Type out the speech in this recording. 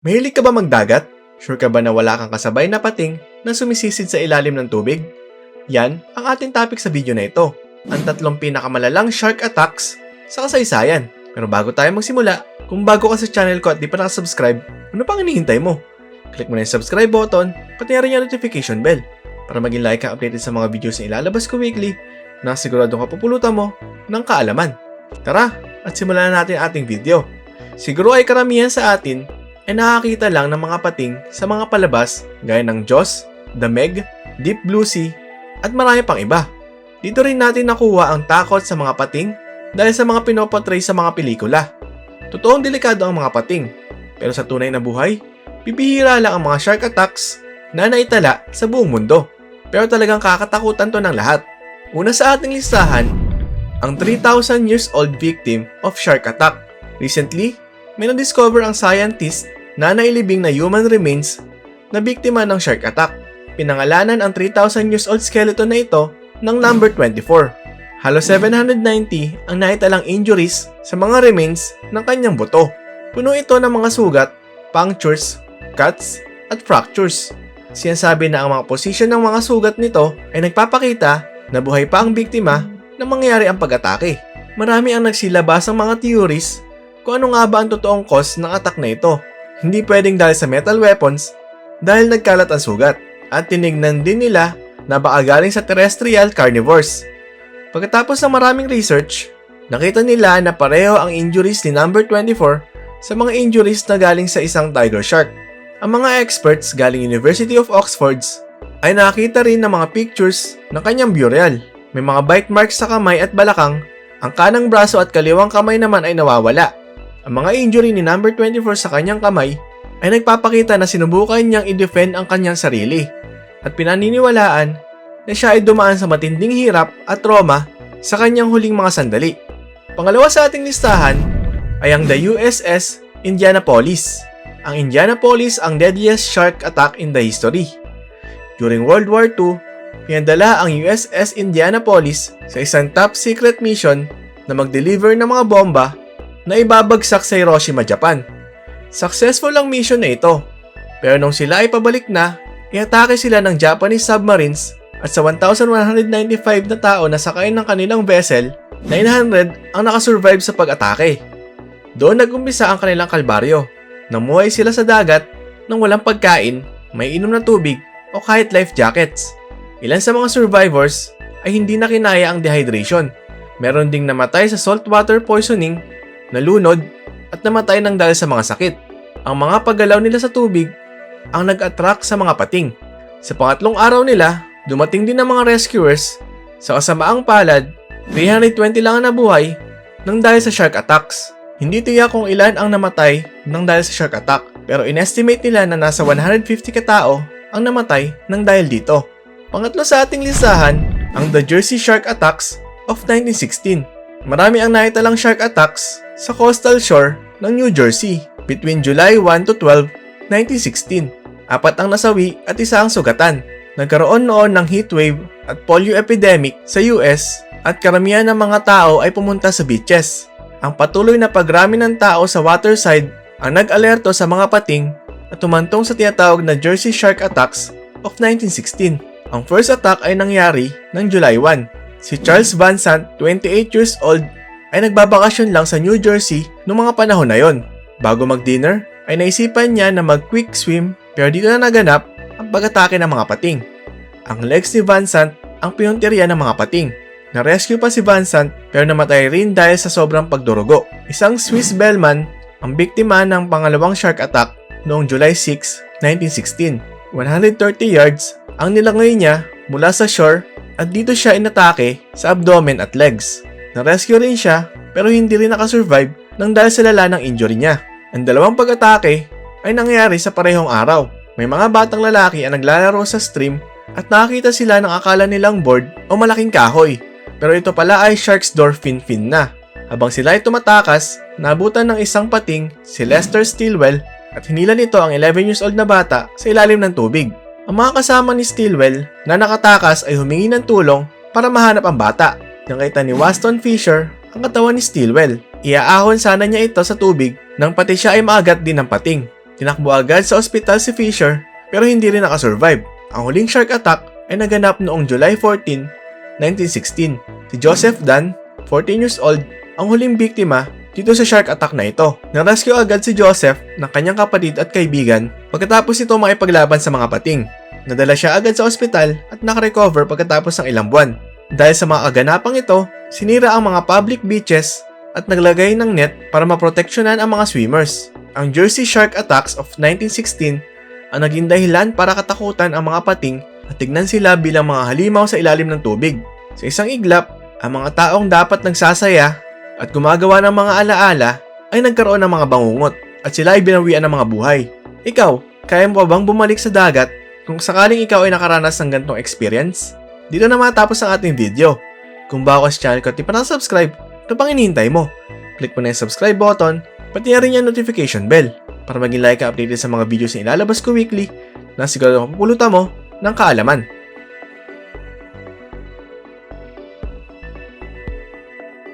Mahilig ka ba magdagat? Sure ka ba na wala kang kasabay na pating na sumisisid sa ilalim ng tubig? Yan ang ating topic sa video na ito. Ang tatlong pinakamalalang shark attacks sa kasaysayan. Pero bago tayo magsimula, kung bago ka sa channel ko at di pa nakasubscribe, ano pang hinihintay mo? Click mo na yung subscribe button, pati na rin yung notification bell para maging like ka updated sa mga videos na ilalabas ko weekly na siguradong kapupulutan mo ng kaalaman. Tara, at simulan na natin ating video. Siguro ay karamihan sa atin ay nakakita lang ng mga pating sa mga palabas gaya ng Jaws, The Meg, Deep Blue Sea, at marami pang iba. Dito rin natin nakuha ang takot sa mga pating dahil sa mga pinoportray sa mga pelikula. Totoong delikado ang mga pating, pero sa tunay na buhay, bibihira lang ang mga shark attacks na naitala sa buong mundo. Pero talagang kakatakutan to ng lahat. Una sa ating listahan, ang 3,000 years old victim of shark attack. Recently, may na-discover ang scientist na nailibing na human remains na biktima ng shark attack. Pinangalanan ang 3,000 years old skeleton na ito ng number 24. Halos 790 ang naitalang injuries sa mga remains ng kanyang buto. Puno ito ng mga sugat, punctures, cuts, at fractures. Sinasabi na ang mga posisyon ng mga sugat nito ay nagpapakita na buhay pa ang biktima na mangyari ang pag-atake. Marami ang nagsilabas ng mga theories kung ano nga ba ang totoong cause ng attack na ito. Hindi pwedeng dahil sa metal weapons dahil nagkalat ang sugat at tinignan din nila na baka galing sa terrestrial carnivores. Pagkatapos ng maraming research, nakita nila na pareho ang injuries ni number 24 sa mga injuries na galing sa isang tiger shark. Ang mga experts galing University of Oxford's ay nakita rin ng mga pictures ng kanyang burial. May mga bite marks sa kamay at balakang, ang kanang braso at kaliwang kamay naman ay nawawala. Ang mga injury ni number 24 sa kanyang kamay ay nagpapakita na sinubukan niyang i-defend ang kanyang sarili at pinaniniwalaan na siya ay dumaan sa matinding hirap at trauma sa kanyang huling mga sandali. Pangalawa sa ating listahan ay ang the USS Indianapolis. Ang Indianapolis ang deadliest shark attack in the history. During World War II, pinadala ang USS Indianapolis sa isang top secret mission na mag-deliver ng mga bomba na ibabagsak sa Hiroshima, Japan. Successful ang mission na ito, pero nung sila ay pabalik na, iatake sila ng Japanese submarines at sa 1,195 na tao na sakay ng kanilang vessel, 900 ang nakasurvive sa pag-atake. Doon nagumpisa ang kanilang kalbaryo. Namuhay sila sa dagat nang walang pagkain, may inom na tubig o kahit life jackets. Ilan sa mga survivors ay hindi na kinaya ang dehydration. Meron ding namatay sa saltwater poisoning, nalunod at namatay ng dahil sa mga sakit. Ang mga paggalaw nila sa tubig ang nag-attract sa mga pating. Sa pangatlong araw nila, dumating din ang mga rescuers. Sa kasamaang palad, 320 lang ang nabuhay nang dahil sa shark attacks. Hindi tiyak kung ilan ang namatay nang dahil sa shark attack, pero inestimate nila na nasa 150 katao ang namatay nang dahil dito. Pangatlo sa ating listahan, ang The Jersey Shark Attacks of 1916. Marami ang naitalang shark attacks sa coastal shore ng New Jersey between July 1 to 12, 1916. Apat ang nasawi at isa ang sugatan. Nagkaroon noon ng heatwave at polio epidemic sa US at karamihan ng mga tao ay pumunta sa beaches. Ang patuloy na pagrami ng tao sa waterside ang nag-alerto sa mga pating at tumantong sa tinatawag na Jersey Shark Attacks of 1916. Ang first attack ay nangyari ng July 1. Si Charles Van Sant, 28 years old, ay nagbabakasyon lang sa New Jersey noong mga panahon na yon. Bago mag-dinner, ay naisipan niya na mag-quick swim pero dito na naganap ang pag-atake ng mga pating. Ang legs ni Van Sant ang pinunteriya ng mga pating. Na-rescue pa si Van Sant pero namatay rin dahil sa sobrang pagdurugo. Isang Swiss bellman ang biktima ng pangalawang shark attack noong July 6, 1916. 130 yards ang nilangoy niya mula sa shore at dito siya inatake sa abdomen at legs. Na-rescue rin siya pero hindi rin nakasurvive nang dahil sa lala ng injury niya. Ang dalawang pag-atake ay nangyari sa parehong araw. May mga batang lalaki ang naglalaro sa stream at nakakita sila ng akala nilang board o malaking kahoy. Pero ito pala ay shark's door fin-fin na. Habang sila ay tumatakas, nabutan ng isang pating si Lester Stilwell at hinila nito ang 11 years old na bata sa ilalim ng tubig. Ang mga kasama ni Stilwell na nakatakas ay humingi ng tulong para mahanap ang bata. Nakita ni Waston Fisher ang katawan ni Stilwell. Iaahon sana niya ito sa tubig nang pati siya ay maagat din ng pating. Tinakbo agad sa ospital si Fisher pero hindi rin nakasurvive. Ang huling shark attack ay naganap noong July 14, 1916. Si Joseph Dunn, 14 years old, ang huling biktima dito sa shark attack na ito. Narescue agad si Joseph ng kanyang kapatid at kaibigan pagkatapos nito makipaglaban sa mga pating. Nadala siya agad sa ospital at nakarecover pagkatapos ng ilang buwan. Dahil sa mga kaganapang ito, sinira ang mga public beaches at naglagay ng net para maproteksyonan ang mga swimmers. Ang Jersey Shark Attacks of 1916 ang naging dahilan para katakutan ang mga pating at tignan sila bilang mga halimaw sa ilalim ng tubig. Sa isang iglap, ang mga taong dapat nagsasaya at gumagawa ng mga alaala ay nagkaroon ng mga bangungot at sila ay binawian ng mga buhay. Ikaw, kaya mo pa bang bumalik sa dagat kung sakaling ikaw ay nakaranas ng ganitong experience? Dito na matapos ang ating video. Kung bago sa channel ko at di pa nakasubscribe, ano pang inihintay mo? Click mo na yung subscribe button, pati na rin yung notification bell para maging like ka updated sa mga videos na ilalabas ko weekly na siguro mapupulutan mo ng kaalaman.